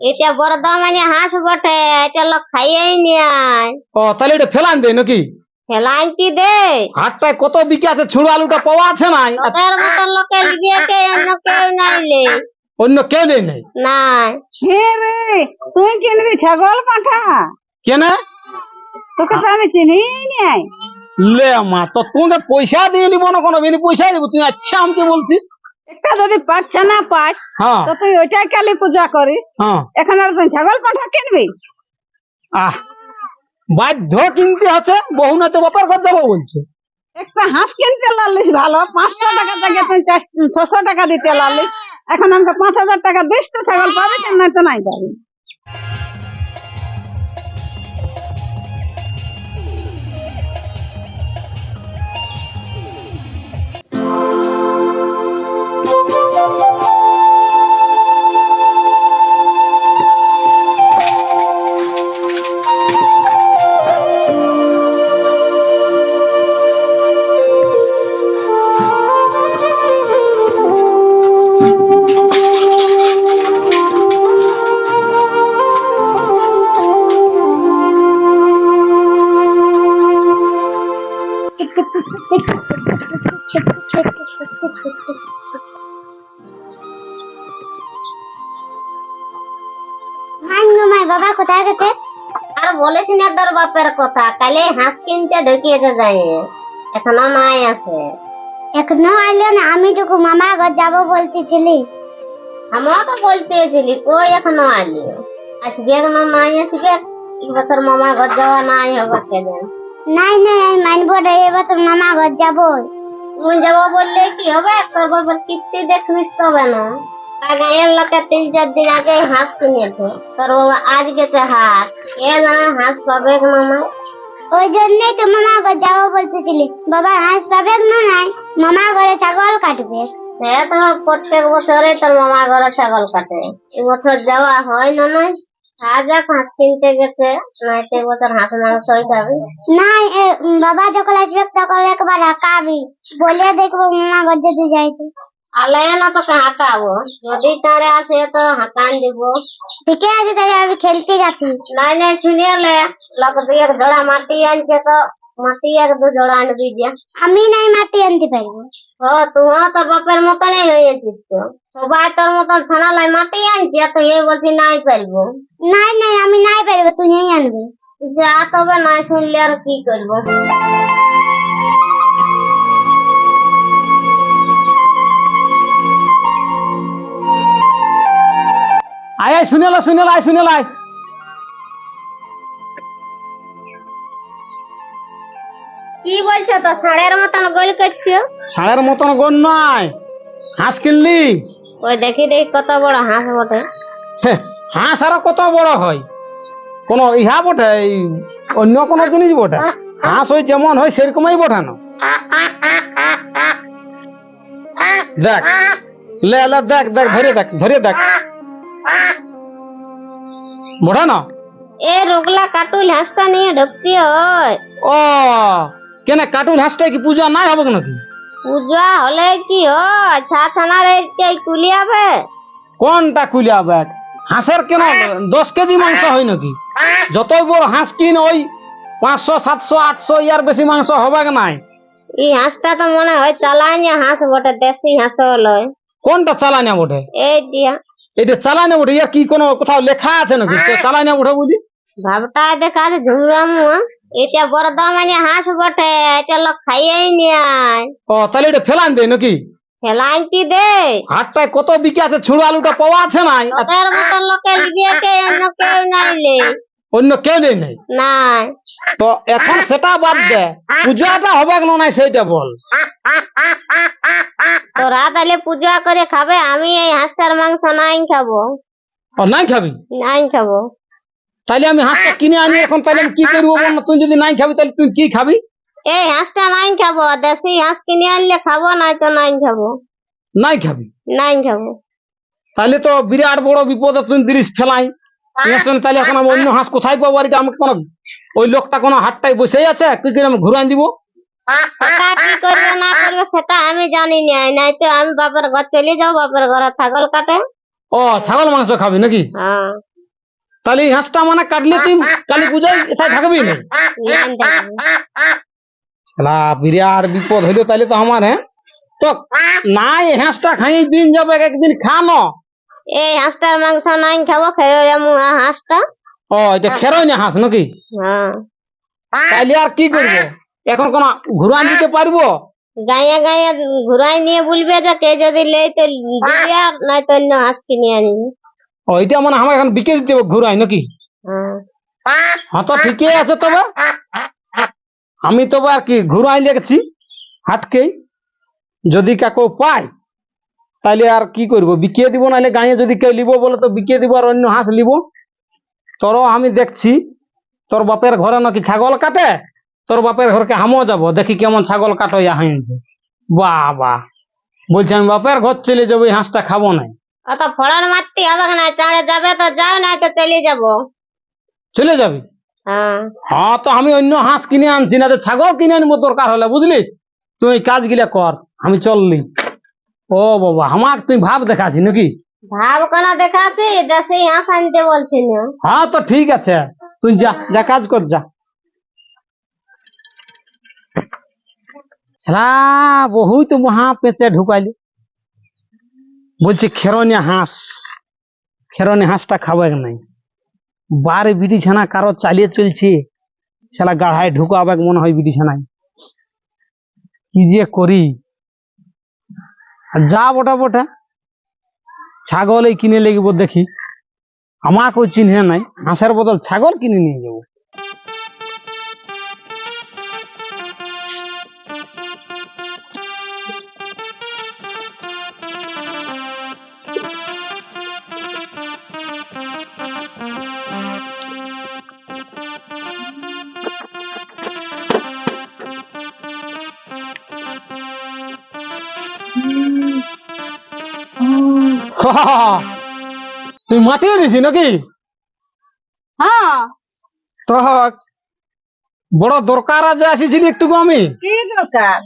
এটা বর্ধমানে হাঁস বটে এটা লোক খাইয়েই নিয় ও তাহলে এটা ফেলান দেয় নাকি? ফেলাইন কি দে? হাটটায় কত বিকে আছে ছুড়ো আলুটা পাওয়া আছে নাই আর তোদের মতন লোকে লিবিয়ে কে অন্য কেউ নাইলে অন্য কেউ নেই নাই? নাই। হে রে তুই কিনবি ছাগল পাঠা? কেন? তোকে তো আমি চিনি নাই। লে মা তো তোমাকে পয়সা দিয়ে নিব না কোনো? বিনি পয়সা দিব তুমি আচ্ছা আমাকে বলছিস? একটা যদি পাচ্ছা না পাস হ্যাঁ। তো তুই ওইটাই কালী পূজা করিস। হ্যাঁ। এখন আর তুই ছাগল পাঠা কিনবি? আহ বাধ্য কিনতে আছে বহু না তো ঘর যাব বলছে। একটা হাঁস কিনতে লালিস ভালো পাঁচশো টাকা থেকে তুই ছশো টাকা দিতে লালিস এখন আমাকে পাঁচ হাজার টাকা দিস তো ছাগল পাবি কেন তো নাই পাবি। মাই বাবা কোথায় গেছে? আর বলেছি না তোর বাপের কথা। কালে হাঁস কিনতে ঢুকিয়েছে যাই। এখনও নাই আছে। এখনও আইলো না আমি টুকু মামা ঘর যাব বলতেছিলি। আমিও তো বলতেছিলি কই এখনও আইলি? আসবে না নাই আসবে? এই বছর মামা ঘর যাওয়া নাই হবে কেন? নাই নাই আমি মানবো না এবছর মামা ঘর যাব। তুমি যাব বললে কি হবে? তোর বাবার কীর্তি দেখবিস তবে না। গায়ের লোকে তিন চার দিন আগে হাঁস কিনেছে। তোর বাবা আজ গেছে হাট এ না হাঁস পাবে না মা ওই জন্যই তো মামা ঘর যাব বলতেছিলি। বাবা হাঁস পাবে না নাই মামা ঘরে ছাগল কাটবে। হ্যাঁ তো প্রত্যেক বছরে তোর মামা ঘরে ছাগল কাটে। এই বছর যাওয়া হয় না নয় আজ এক হাঁস কিনতে গেছে। নয়তো বছর হাঁস মাংসই খাবে। নাই বাবা যখন আসবে তখন একবার হাঁকাবি বলে দেখব মামা ঘর যদি যাইতে। তোকে হাঁকাবো। যদি তারে আসে তো হাঁকান দিব। ঠিক আছে আমি খেলতে যাচ্ছি। নাই নাই শুনিয়ালে লোক দিয়ে এক জোড়া মাটি আনছে তো মাটি এক দু জোড়া আনবি দিয়া। আমি নাই মাটি আনতে পারব ও তুইও তোর বাপের মতনই হয়েছিস তো। সবাই তোর মতন ছানালাই মাটি আনছে তো এ বলছি নাই পারব। নাই নাই আমি নাই পারব তুই আনবি। যা তবে নাই শুনলে আর কি করব। আয় আয় শুনে শুনে লাই শুনে লাই কি বলছো তো ষাঁড়ের মতন গোল করছ? ষাঁড়ের মতন গণ নয় হাঁস কিনলি? ওই দেখি দেখি কত বড় হাঁস বটে। হাঁস আরও কত বড় হয়? কোন ইহা বটে অন্য কোন জিনিস বটে? হাঁস ওই যেমন হয় সেরকমই বটে না। দেখ লে লে দেখ দেখ ধরে দেখ ধরে দেখ। বটে না এ রোগলা কাটুল হাঁসটা নিয়ে ঢুকতে হয়। ও কেন কাটুল হাঁসটা কি পূজা নাই হবে নাকি পূজা হলে কি হয়? ছা ছানার এই কুলিয়াবে? কোনটা খুলিয়া ব্যাগ হাঁসের কেন দশ কেজি মাংস হয় নাকি যতই বড় হাঁস কিন ওই পাঁচশো সাতশো আটশো ইয়ার বেশি মাংস হবে নাই? এই হাঁসটা তো মনে হয় চালানি হাঁস বটে দেশি হাঁস লয়। কোনটা চালানিয়া বটে? এই দিয়া। এটা চালানে উঠে ইয়ার কি কোনো কোথাও লেখা আছে নাকি? চালানে উঠে বুঝি ভাবটা দেখা আছে ঝুমরাম এটা মানে হাঁস বটে এটা লোক খাইয়াই নিয় ও তাহলে এটা ফেলান দে নাকি? ফেলান কি দে? হাটটায় কত বিকে আছে ছুড়ো আলুটা পাওয়া আছে নাই? তার তোদের মতন লোকে কে অন্য কেউ নাইলে অন্য কেউ নেই নাই। তো এখন সেটা বাদ দে। পূজাটা হবে না নাই সেইটা বল। তোরা তাহলে পূজা করে খাবে আমি এই হাঁসটার মাংস নাই খাব। ও নাই খাবি? নাই খাব। তাহলে আমি হাঁসটা কিনে আনি এখন তাহলে আমি কি করব বল না? তুই যদি নাই খাবি তাহলে তুই কি খাবি? এই হাঁসটা নাই খাব দেশি হাঁস কিনে আনলে খাব নাই তো নাই খাব। নাই খাবি? নাই খাব। তাহলে তো বিরাট বড় বিপদে তুই দিরিস ফেলাই। এখন তাহলে এখন আমি অন্য হাঁস কোথায় পাবো? আর এটা আমাকে কোনো ওই লোকটা কোনো হাটটায় বসেই আছে? কি করে আমি ঘুরাই দিব? সেটা কি করবে না করবে সেটা আমি জানি না। নাই তো আমি বাপের ঘর চলে যাও বাপের ঘরে ছাগল কাটে। ও ছাগল মাংস খাবি নাকি? হ্যাঁ। তাহলে এই হাঁসটা মানে কাটলে তুই কালী পূজায় এথায় থাকবি না বিরাট বিপদ হইল তাহলে তো আমার হ্যাঁ? তো না এই হাঁসটা খাই দিন যাবে একদিন খানো এই হাঁসটার মাংস নাই খাব খেয়ে হাঁসটা। ও এটা খেরোই না হাঁস নাকি? হ্যাঁ তাইলে আর কি করব এখন কোন ঘুরান দিতে পারব গায়ে গায়ে ঘুরাই নিয়ে বলবে যে কে যদি লেই তো দিবি আর নাই তো অন্য হাঁস কিনে আনিবি ও এটা মানে আমার এখন বিকে দিতে হবে ঘুরাই নাকি? হ্যাঁ হ্যাঁ তো ঠিকই আছে তবে আমি তবে আর কি ঘুরাই লেগেছি হাটকেই যদি কাকু পাই তাহলে আর কি করব? বিকিয়ে দিব নাহলে গাঁয়ে যদি কেউ লিব বলে তো বিকিয়ে দিব আর অন্য হাঁস লিব। তোরও আমি দেখছি তোর বাপের ঘরে নাকি ছাগল কাটে তোর বাপের ঘরকে হামও যাব। দেখি কেমন ছাগল কাটো ইয়া হয়েছে। বাহ বাহ বলছি আমি বাপের ঘর চলে যাব এই হাঁসটা খাব না। অত ফড়ন মারতে হবে না চাঁড়ে যাবে তো যাও নাই তো চলে যাব। চলে যাবি? হ্যাঁ। হ্যাঁ তো আমি অন্য হাঁস কিনে আনছি না তো ছাগল কিনে আনব দরকার হলে বুঝলিস? তুই এই কাজগুলা কর আমি চললি। ও বাবা আমাকে তুই ভাব দেখাছি নাকি? ভাব কেন দেখাচ্ছি? দেশি হাঁস আনতে বলছি না। হ্যাঁ তো ঠিক আছে। তুই যা যা কাজ কর যা। ছাড়া বহুই তো মহা পেঁচে ঢুকাইলি। বলছে খেরনে হাঁস। খেরনে হাঁসটা খাবে নাই। বারে বিড়ি ছানা কারও চালিয়ে চলছে সেটা গাড়ায় ঢুকাবে মনে হয় বিড়ি ছানায় কি যে করি? আর যা বটা বটা ছাগল এই কিনে লেগব দেখি। আমাকেও চিনহে নাই, হাঁসের বদল ছাগল কিনে নিয়ে যাব। তুই মাতিয়ে দিছি নাকি? হ্যাঁ। তো বড় দরকার আছে আসিছিলি একটু আমি? কি দরকার?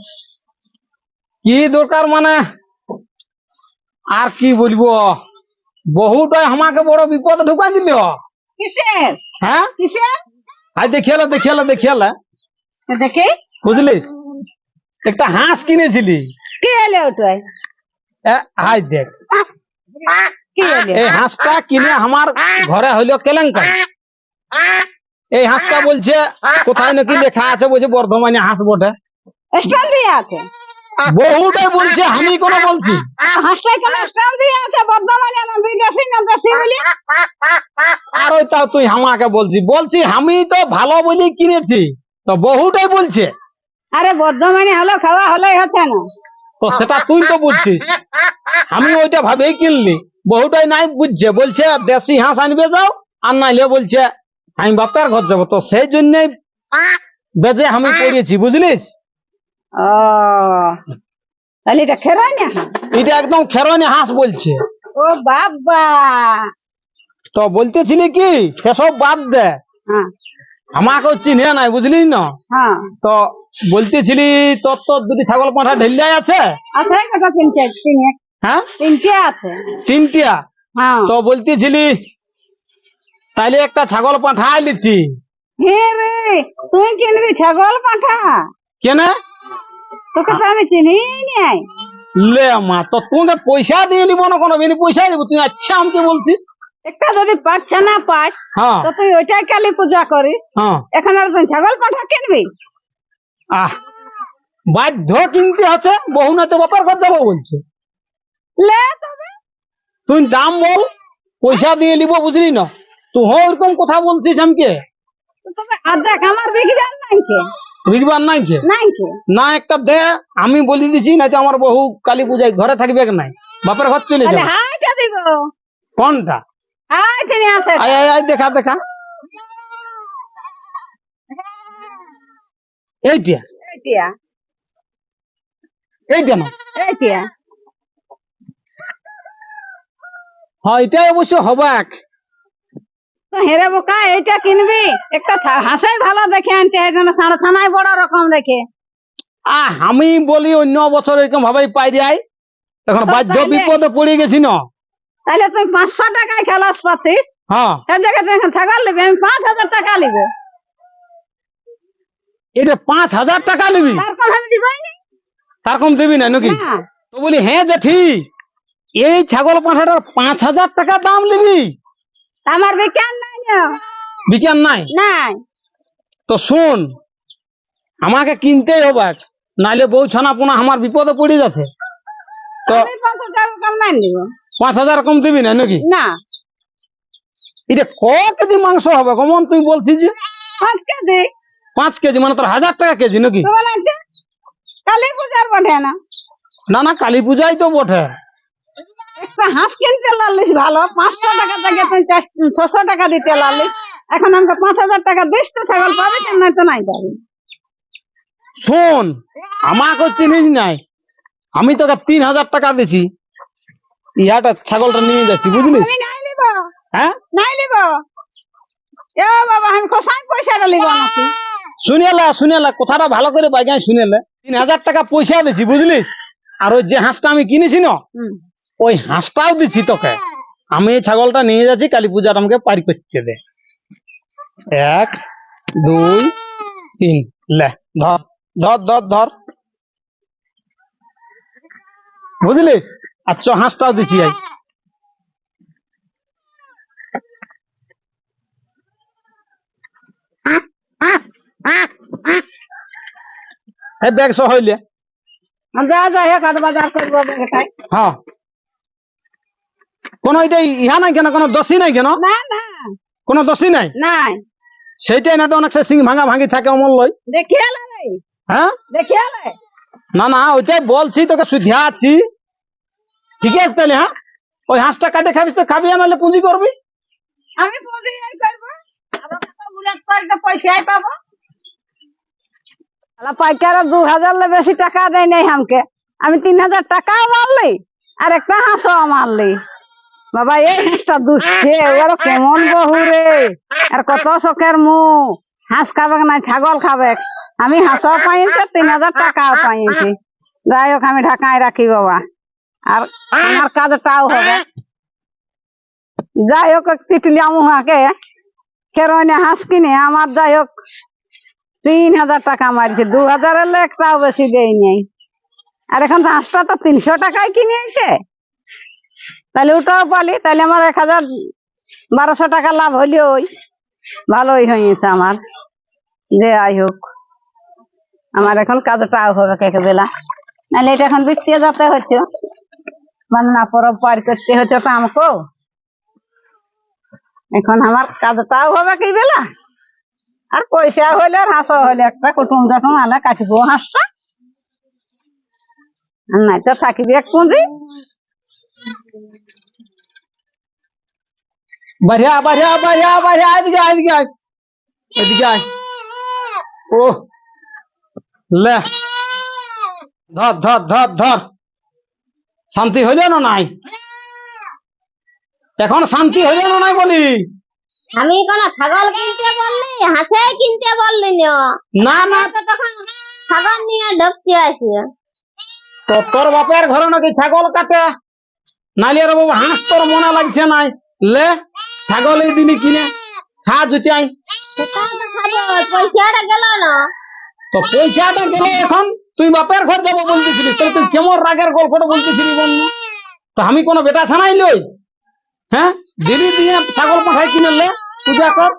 কি দরকার মানে? আর কি বলব? বহুটাই আমাকে বড় বিপদ ঢুকাই দিল। হ্যাঁ? আই দেখিয়ালে দেখিয়ালে দেখিয়ালে দেখি। বুঝলিস? একটা হাঁস কিনেছিলি। কি এলে ওটাই এ, হাই দেখ। এই হাঁসটা কিনে আমার ঘরে হইল কেলেঙ্কারি। এই হাঁসটা বলছে কোথায় নাকি লেখা আছে বলছে বর্ধমানে হাঁস বটে। দিয়ে আছে। বহুটাই বলছে আমি কোনো বলছি। হাসটাই কেন স্ট্যান্ড দিয়ে আছে বর্ধমানে না বিদেশি না দেশি বলি? আর ওই তাও তুই আমাকে বলছি বলছি আমি তো ভালো বলি কিনেছি। তো বহুটাই বলছে। আরে বর্ধমানে হলো খাওয়া হলেই হচ্ছে না। তো সেটা তুই তো বুঝছিস। আমি ওইটা ভাবেই কিনলি। বহুটাই নাই বুঝছে বলছে দেশি হাঁস আনবে যাও। আর নাইলে বলছে আমি বাপের ঘর যাব। তো সেই জন্য বেজে আমি পড়িয়েছি বুঝলিস? তাহলে এটা খেরাই না এটা একদম খেরোনে হাঁস বলছে। ও বাবা! তো বলতেছিলি কি সেসব বাদ দে। হ্যাঁ। আমাকেও চিনে নাই বুঝলি না? হ্যাঁ। তো বলতেছিলি তোর তো দুটি ছাগল পাঁঠা ঢেলিয়াই আছে? আছে হ্যাঁ? তিনটিয়া? হ্যাঁ। তো বলতেছিলি তাইলে একটা ছাগল পাঠা লিছি হে তুই কিনবি ছাগল পাঠা? কেনে? তোকে তো আমি চিনি নাই লে মা তো তোমাকে পয়সা দিয়ে নিব না কোনো পয়সা দিব তুই আচ্ছা আমাকে বলছিস? একটা যদি পাচ্ছা না পাস হ্যাঁ। তো তুই ওইটাই কালী পূজা করিস। হ্যাঁ। এখন আর তুই ছাগল পাঠা কিনবি? আহ বাধ্য কিনতে আছে বহু না তো বাপার ঘর যাব বলছে। লে তবে। তুই দাম বল পয়সা দিয়ে নিব বুঝলি না। তুই ওরকম কথা বলছিস আমাকে। তবে আর্ধেক আমার বিঘিবার নাই কে? বুঝবার নাই যে নাই কে? না একটা দে আমি বলি দিছি না তো আমার বহু কালী পূজায় ঘরে থাকবে কি নাই? বাপের ঘর চলে যাবে। দিব। কোনটা? দেখা দেখা। এইটিয়া না। এইটিয়া হ্যাঁ অবশ্য হবাক। হেরে বোকা এইটা কিনবি। একটা থা- হাঁসাই ভালো দেখে আনতে হয় সাড়ে থানায় বড় রকম দেখে। আহ আমি বলি অন্য বছর এরকম ভাবেই পাই যাই তখন তো বাধ্য বিপদে পড়ে গেছি না। তাহলে তুই পাঁচশো টাকায় খেলাস পাচ্ছিস? হ্যাঁ। আমি পাঁচ হাজার টাকা এটা পাঁচ হাজার টাকা তার কম দিবি না নাকি? তো বলি হ্যাঁ জেঠি এই ছাগল পাঁঠাটার পাঁচ হাজার টাকা দাম আমার বিজ্ঞান নাই বিজ্ঞান নাই? নাই। তো শুন আমাকে কিনতেই হবে নাইলে বউ ছানা পোনা আমার বিপদে পড়ে যাচ্ছে। তো পাঁচ হাজার কম দিব না নাকি? না। এটা ক কেজি মাংস হবে কমন? তুই বলছিস যে পাঁচ কেজি। পাঁচ কেজি মানে তোর হাজার টাকা কেজি নাকি? কালী পূজার বটে না? না না কালী পূজাই তো বটে। একটা হাঁস কিনতে লালিস ভালো পাঁচশো টাকা থেকে তুই ছশো টাকা দিতে লালিস এখন আমাকে পাঁচ হাজার টাকা দিস তো ছাগল পাবে কেন নাই তো নাই পাবি। শোন আমাকে চিনিস নাই। আমি তোকে তিন হাজার টাকা দিছি। ইহাটা ছাগলটা নিয়ে যাচ্ছি বুঝলিস আমি নাই নিব হ্যাঁ? নাই নিব এ বাবা আমি খোসাই পয়সাটা নিব নাকি শুনেলা শুনেলা কথাটা ভালো করে বাজায় শুনেলে তিন হাজার টাকা পয়সা দিছি বুঝলিস আর ওই যে হাঁসটা আমি কিনেছি না ওই হাঁসটাও দিছি তোকে। আমি এই ছাগলটা নিয়ে যাচ্ছি কালী পূজাটা আমাকে পারি করতে দে। এক দুই তিন লে ধর ধর ধর ধর। বুঝলিস? চ হাঁসটাও দিছি আই এই ব্যাগ সহ হইলে। আমি যা যা হে কাঠ বাজার করব খাই। হ্যাঁ। কোন এটা ইহা নাই কেন? কোনো দোষী নাই কেন? না না। কোনো দোষী নাই? নাই। সেইটাই না তো অনেক সিং ভাঙা ভাঙি থাকে অমল লই। দেখিয়ে হ্যাঁ? না না ওইটাই বলছি তোকে সুধিয়া আছি। ঠিক আছে তাহলে হ্যাঁ? ওই হাঁসটা কাটে খাবিস তো খাবি নাহলে পুঁজি করবি? আমি পুঁজি করব। পাবো। পাইকার দু হাজার বেশি টাকা দেয় নাই আমাকে আমি তিন হাজার টাকাও মারলি আর একটা হাঁসও মারলি। বাবা এই হাঁসটা দুষছে ওরা কেমন বহু রে? আর কত শখের মু হাঁস খাবে না ছাগল খাবে। আমি হাঁসও পাইছি তিন হাজার টাকাও পাইছি। যাই হোক আমি ঢাকায় রাখি বাবা। আর আমার কাজটাও হবে। যাই হোক তিতলিয়া মুহাকে কেরনে হাঁস কিনে আমার যাই হোক, তিন হাজার টাকা মারিছে। দু হাজারের একটাও বেশি দেয় নেই আর এখন হাঁসটা তো তিনশো টাকায় কিনে আইছে। তাহলে ওটাও পালি, তাহলে আমার এক হাজার বারোশো টাকা লাভ হলেও ওই। ভালোই হয়েছে আমার। যে আই হোক, আমার এখন কাজটাও হবে কেকে বেলা। নাহলে এটা এখন বিকতে যাতে হচ্ছে মানে না পরব পার করতে হচ্ছে তো আমাকেও এখন আমার কাজটাও হবে কি বেলা? আর পয়সা হইলে আর হাঁসও হইলে একটা কুটুম টুটুম আলে কাটিব হাঁসটা নাই তো থাকিবি এক পুঁজি। বাড়িয়া বাড়িয়া বাড়িয়া বাড়িয়া, এদিকে এদিকে আয়। এদিকে আয়। ও লে। ধর ধর ধর ধর। শান্তি হইল না নাই? এখন শান্তি হইল না নাই বলি? আমি কোন ছাগল কিনতে বললি? হাঁসে কিনতে বললি না? না তো তখন ছাগল নিয়ে ঢুকছে আসি। তো তোর বাপের ঘরে নাকি ছাগল কাটে? নাইলে রে বাবা হাঁস তোর মনে লাগছে নাই? লে ছাগল এই দিনই কিনে খা জুতি আই পয়সাটা গেল না। তো পয়সাটা গেল এখন? তুই বাপের ঘর যাব বলতেছিলিস তাহলে তুই কেমন রাগের গল্পটা বলতেছিলি বন্ধু? তো আমি কোনো বেটা ছানাই লই? হ্যাঁ? দিদি দিয়ে ছাগল পাঠাই কিনে লে পূজা কর।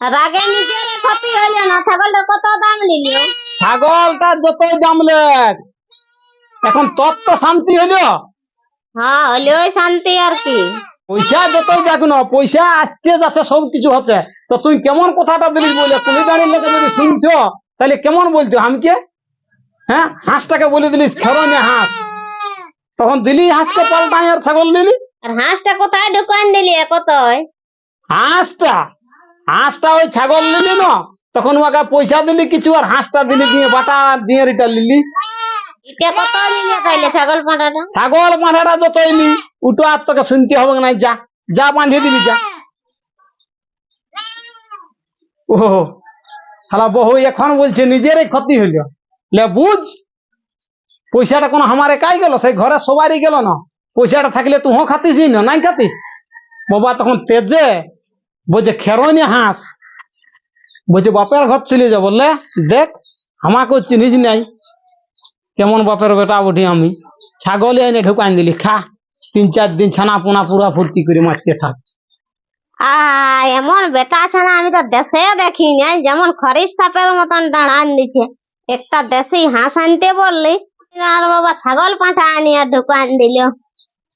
রাগে নিজের ক্ষতি হইল না ছাগলটা কত দাম নিল? ছাগলটা যতই দাম লেখ এখন তোর তো শান্তি হইল? হ্যাঁ হলেও শান্তি আর কি। পয়সা যতই দেখ না পয়সা আসছে যাচ্ছে সব কিছু হচ্ছে। তো তুই কেমন কথাটা দিলিস বলে তুমি যদি শুনছো তাহলে কেমন বলছো? আমাকে হ্যাঁ? হাঁসটাকে বলে দিলিস খেরোনে হাঁস। তখন দিলি হাঁসকে পাল্টাই আর ছাগল নিলি? আর হাঁসটা কোথায় ঢুকান দিলি কোথায় হাঁসটা হাঁসটা ওই ছাগল নিলি না? তখন ওকে পয়সা দিলি কিছু আর হাঁসটা দিলি দিয়ে বাটা দিয়ে রিটা নিলি। ছাগল পাঁঠাটা যতই নি উটো আর তোকে শুনতে হবে না যা যা বাঁধিয়ে দিবি যা। ও হালা বহু এখন বলছে নিজেরই ক্ষতি হইল। লে বুঝ, পয়সাটা কোনো আমার কাই গেল? সেই ঘরে সবারই গেল না। পয়সাটা থাকলে তুই খাতিস না, নাই খাতিস। বাবা তখন তেজে বলছে খেরোনি হাঁস। বলছে, বাপের ঘর চলে যা বললে দেখ, আমাকেও চিনিস নাই। কেমন বাপের বেটা উঠি আমি। ছাগলে এনে ঢুকান দিলি, খা। তিন চার দিন ছানা পোনা পুরা ফুর্তি করে মারতে থাক। এমন বেটা আছে না আমি তো দেশে দেখি নাই যেমন খরিস সাপের মতন দাঁড়ান দিচ্ছে একটা দেশি হাঁস আনতে বললি, আর বাবা ছাগল পাঁঠা আনিয়া ঢুকান দিল।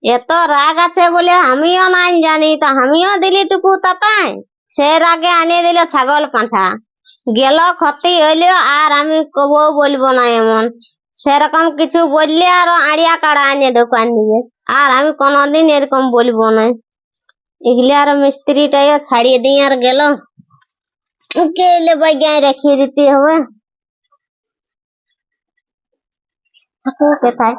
এত রাগ আছে বলে আমিও নাই জানি, তো আমিও দিলি টুকু তাতাই। সে রাগে আনিয়ে দিল ছাগল পাঁঠা। গেল ক্ষতি হইল আর আমি কব বলব না এমন। সেরকম কিছু বললে আরও আড়িয়া কাড়া আনিয়ে ঢুকান দিবে। আর আমি কোনোদিন এরকম বলব না। এগুলি আর মিস্ত্রিটাও ছাড়িয়ে দিয়ে আর গেল। গেলে বাইগায় রাখিয়ে দিতে হবে। কোথায়